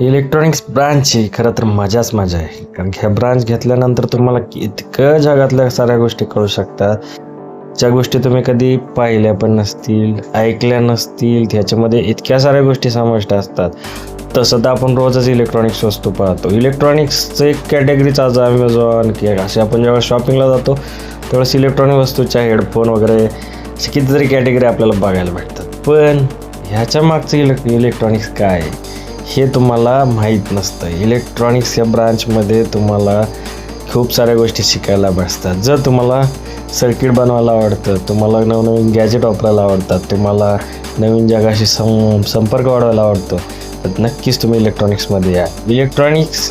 Electronics ब्रांचची खरं तर मजाच मजा आहे. कारण की ह्या ब्रांच घेतल्यानंतर तुम्हाला इतकं जगातल्या साऱ्या गोष्टी कळू शकतात. ज्या गोष्टी तुम्ही कधी पाहिल्या पण नसतील ऐकल्या नसतील त्याच्यामध्ये इतक्या साऱ्या गोष्टी समाविष्ट असतात. तसं तर आपण रोजच इलेक्ट्रॉनिक्स वस्तू पाहतो. इलेक्ट्रॉनिक्सचं एक कॅटेगरीच आज अमेझॉन की असे आपण जेव्हा शॉपिंगला जातो त्यावेळेस इलेक्ट्रॉनिक वस्तूच्या हेडफोन वगैरे कितीतरी कॅटेगरी आपल्याला बघायला भेटतात. पण ह्याच्या मागचं इलेक् इलेक्ट्रॉनिक्स काय आहे? हे तुम्हाला माहीत नसतं. इलेक्ट्रॉनिक्स या ब्रांचमध्ये तुम्हाला खूप साऱ्या गोष्टी शिकायला बसतात जर तुम्हाला सर्किट बनवायला आवडतं तुम्हाला नवनवीन गॅजेट वापरायला आवडतात तुम्हाला नवीन जगाशी सं संपर्क वाढवायला आवडतो तर नक्कीच तुम्ही इलेक्ट्रॉनिक्समध्ये या. इलेक्ट्रॉनिक्स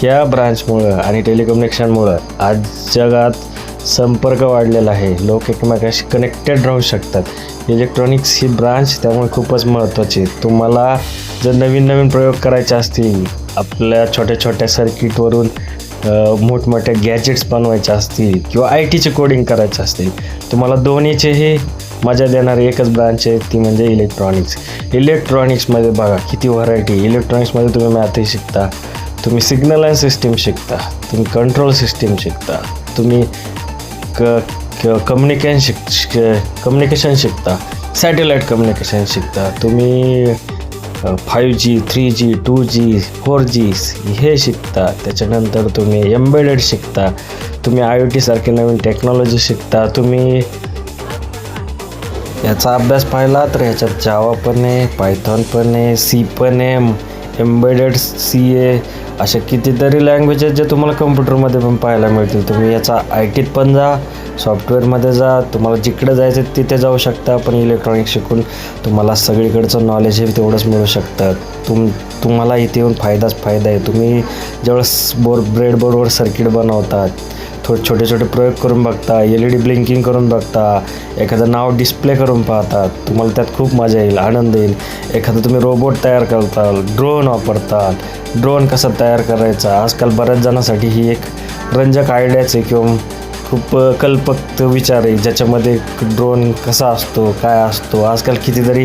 ह्या ब्रांचमुळं आणि टेलिकम्युनिकेशनमुळं आज जगात संपर्क वाढलेला आहे. लोक एकमेकाशी कनेक्टेड राहू शकतात. इलेक्ट्रॉनिक्स ही ब्रांच त्यामुळे खूपच महत्त्वाची आहे तुम्हाला जर नवीन नवीन प्रयोग करायचे असतील आपल्या छोट्या छोट्या सर्किटवरून मोठमोठ्या गॅजेट्स बनवायचे असतील किंवा आय टीचे कोडिंग करायचे असतील तुम्हाला दोन्हीचे हे मजा देणारी एकच ब्रांच आहे ती म्हणजे इलेक्ट्रॉनिक्स इलेक्ट्रॉनिक्समध्ये बघा किती व्हरायटी इलेक्ट्रॉनिक्समध्ये तुम्ही मॅथही शिकता तुम्ही सिग्नल अँड सिस्टीम शिकता तुम्ही कंट्रोल सिस्टीम शिकता तुम्ही क किंवा कम्युनिकेशन शिक कम्युनिकेशन शिकता. सॅटेलाईट कम्युनिकेशन शिकता. तुम्ही five G three G two G four G हे शिकता. त्याच्यानंतर तुम्ही एम्बेडेड शिकता. तुम्ही आय ओ टीसारखी नवीन टेक्नॉलॉजी शिकता. तुम्ही याचा अभ्यास पाहिला तर ह्याच्यात जावा पण आहे पायथॉन पण आहे सी पण आहे एम्बेडेड सी ए अशा कितीतरी लँग्वेजेस जे तुम्हाला कम्प्युटरमध्ये पण पाहायला मिळतील. तुम्ही याचा आय टीत पण जा. सॉफ्टवेअरमध्ये जा तुम्हाला जिकडे जायचं तिथे जाऊ शकता पण इलेक्ट्रॉनिक शिकून तुम्हाला सगळीकडचं नॉलेज हे तेवढंच मिळू शकतं. तुम तुम्हाला इथे येऊन फायदाच फायदा आहे. तुम्ही ज्यावेळेस बोर ब्रेडबोर्डवर सर्किट बनवतात थोडे छोटे छोटे प्रयोग करून बघता एल ई डी ब्लिंकिंग करून बघता एखादं नाव डिस्प्ले करून पाहतात तुम्हाला त्यात खूप मजा येईल आनंद येईल. एखादं तुम्ही रोबोट तयार करता ड्रोन वापरतात ड्रोन कसा तयार करायचा? आजकाल बऱ्याच जणांसाठी ही एक रंजक आयडियाच आहे किंवा खूप कल्पक विचार आहे. ज्याच्यामध्ये ड्रोन कसा असतो काय असतो. आजकाल कितीतरी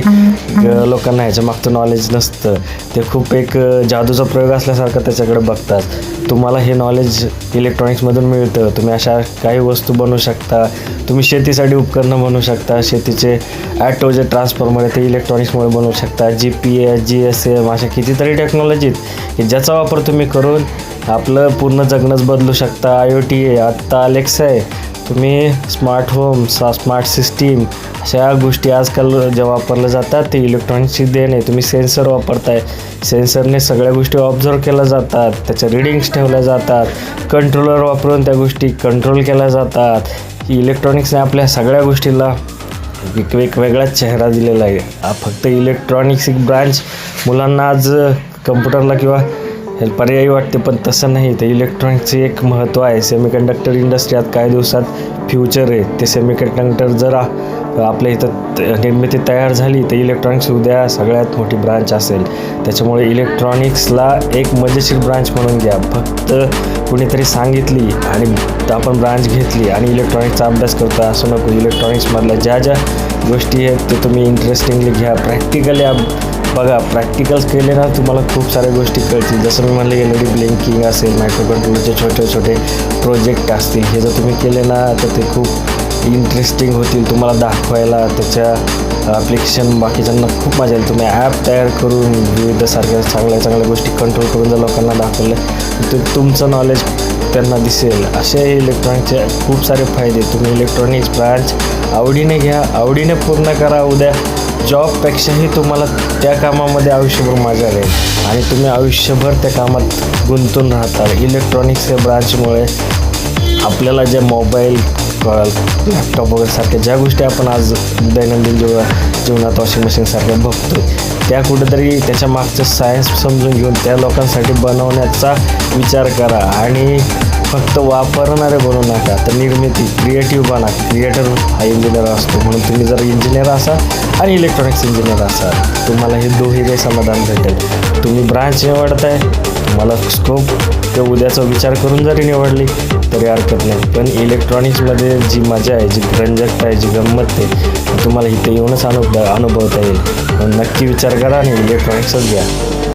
लोकांना ह्याच्या मागचं नॉलेज नसतं. ते खूप एक जादूचा प्रयोग असल्यासारखं त्याच्याकडे बघतात. तुम्हाला हे नॉलेज इलेक्ट्रॉनिक्समधून मिळतं. तुम्ही अशा काही वस्तू बनवू शकता. तुम्ही शेतीसाठी उपकरणं बनवू शकता. शेतीचे ॲटो जे ट्रान्सफॉर्मर आहे ते इलेक्ट्रॉनिक्समुळे बनवू शकता. G P S G S M अशा कितीतरी टेक्नॉलॉजीत की ज्याचा वापर तुम्ही करून आपलं पूर्ण जगणंच बदलू शकता. आय ओ टी आहे आत्ता अलेक्सा आहे. तुम्ही स्मार्ट होम सा स्मार्ट सिस्टीम अशा गोष्टी आजकाल ज्या वापरल्या जातात ते इलेक्ट्रॉनिक्सची देण आहे. तुम्ही सेन्सर वापरताय. सेन्सरने सगळ्या गोष्टी ऑब्झर्व केल्या जातात. त्याच्या रिडिंग्स ठेवल्या जातात. कंट्रोलर वापरून त्या गोष्टी कंट्रोल केल्या जातात. इलेक्ट्रॉनिक्सने आपल्या सगळ्या गोष्टीला एक वेगवेगळाच चेहरा दिलेला आहे. हा फक्त इलेक्ट्रॉनिक्स एक ब्रांच मुलांना आज कम्प्युटरला किंवा हे पर्यायी वाटते पण तसं नाही. तर इलेक्ट्रॉनिक्सचे एक महत्त्व आहे. सेमीकंडक्टर इंडस्ट्रीत काही दिवसात फ्युचर आहे. ते सेमीकंडक्टर जर आपल्या इथं त- निर्मिती तयार झाली तर इलेक्ट्रॉनिक्स उद्या सगळ्यात मोठी ब्रांच असेल. त्याच्यामुळे इलेक्ट्रॉनिक्सला एक मजेशीर ब्रांच म्हणून घ्या. फक्त कुणीतरी सांगितली आणि आपण ब्रांच घेतली आणि इलेक्ट्रॉनिक्सचा अभ्यास करतो असं नको. इलेक्ट्रॉनिक्समधल्या ज्या ज्या गोष्टी आहेत ते तुम्ही इंटरेस्टिंगली घ्या. प्रॅक्टिकली बघा प्रॅक्टिकल्स केले ना तुम्हाला खूप साऱ्या गोष्टी कळतील. जसं मी म्हणलं एल डी ब्लिंकिंग असेल मायक्रो छोटे छोटे प्रोजेक्ट असतील. हे जर तुम्ही केले ना तर ते खूप इंटरेस्टिंग होतील. तुम्हाला दाखवायला त्याच्या ॲप्लिकेशन बाकीच्यांना खूप मजा येईल. तुम्ही ॲप तयार करून विविध सारख्या चांगल्या चांगल्या गोष्टी कंट्रोल करून जर लोकांना दाखवलं तर तुमचं नॉलेज त्यांना दिसेल. असे इलेक्ट्रॉनिकचे खूप सारे फायदे तुम्ही इलेक्ट्रॉनिक्स ब्रांच आवडीने घ्या आवडीने पूर्ण करा. उद्या जॉबपेक्षाही तुम्हाला त्या कामामध्ये आयुष्यभर मजा राहील. आणि तुम्ही आयुष्यभर त्या कामात गुंतून राहता इलेक्ट्रॉनिक्स या ब्रांचमुळे आपल्याला जे मोबाईल लॅपटॉप वगैरे सारख्या ज्या गोष्टी आपण आज दैनंदिन जीव जीवनात वॉशिंग मशीनसारख्या बघतो त्या कुठेतरी त्याच्या मागचं सायन्स समजून घेऊन त्या लोकांसाठी बनवण्याचा विचार करा. आणि फक्त वापरणारे बनू नका. तर निर्मिती क्रिएटिव्ह बना. क्रिएटर हा इंजिनियर असतो. म्हणून तुम्ही जर इंजिनियर असा आणि इलेक्ट्रॉनिक्स इंजिनियर असाल तुम्हाला हे दोन्ही काही समाधान भेटेल. तुम्ही ब्रांच निवडताय तुम्हाला स्कोप ते उद्याचा विचार करून जरी निवडली तरी हरकत नाही. पण इलेक्ट्रॉनिक्समध्ये जी मजा आहे जी रंजकता आहे जी गंमत आहे तुम्हाला इथे येऊनच अनुभव अनुभवता येईल. नक्की विचार करा आणि इलेक्ट्रॉनिक्सच घ्या.